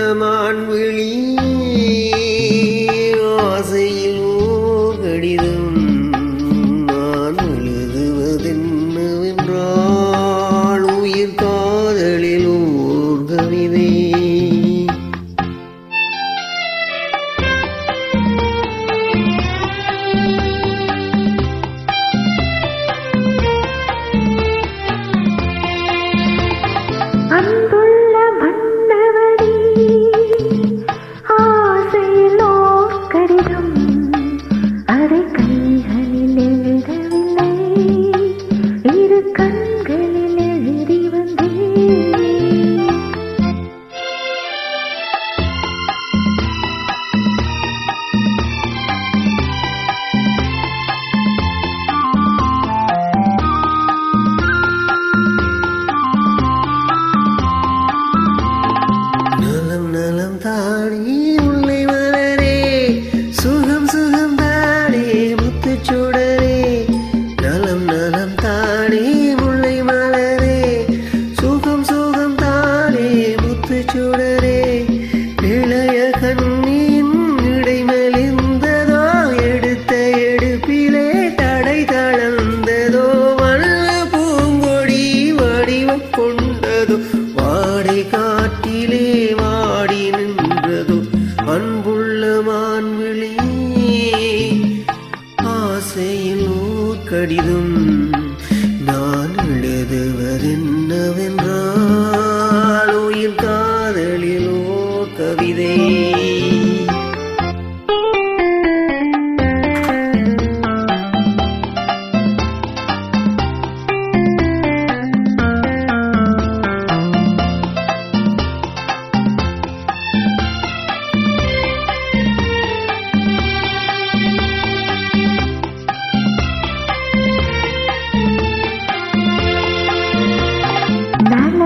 உள்ளமான் விழி ஆசையில் ஓர் கடிதம் நான் எழுதுவதென்னவென்றால் உயிர் காதலில் ஓர் கவிதை அன்பு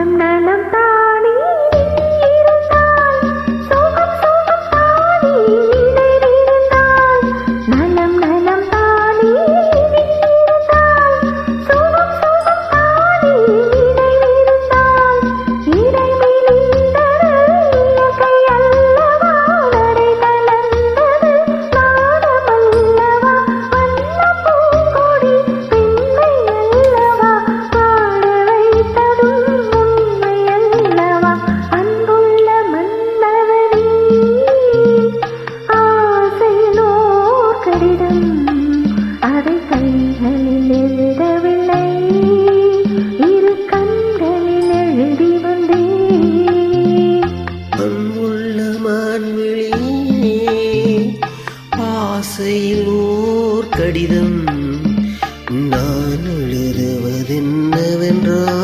I'm not. மான்விழியே ஆசையில் ஓர் கடிதம் நான் எழுதுவதென்னவென்றால்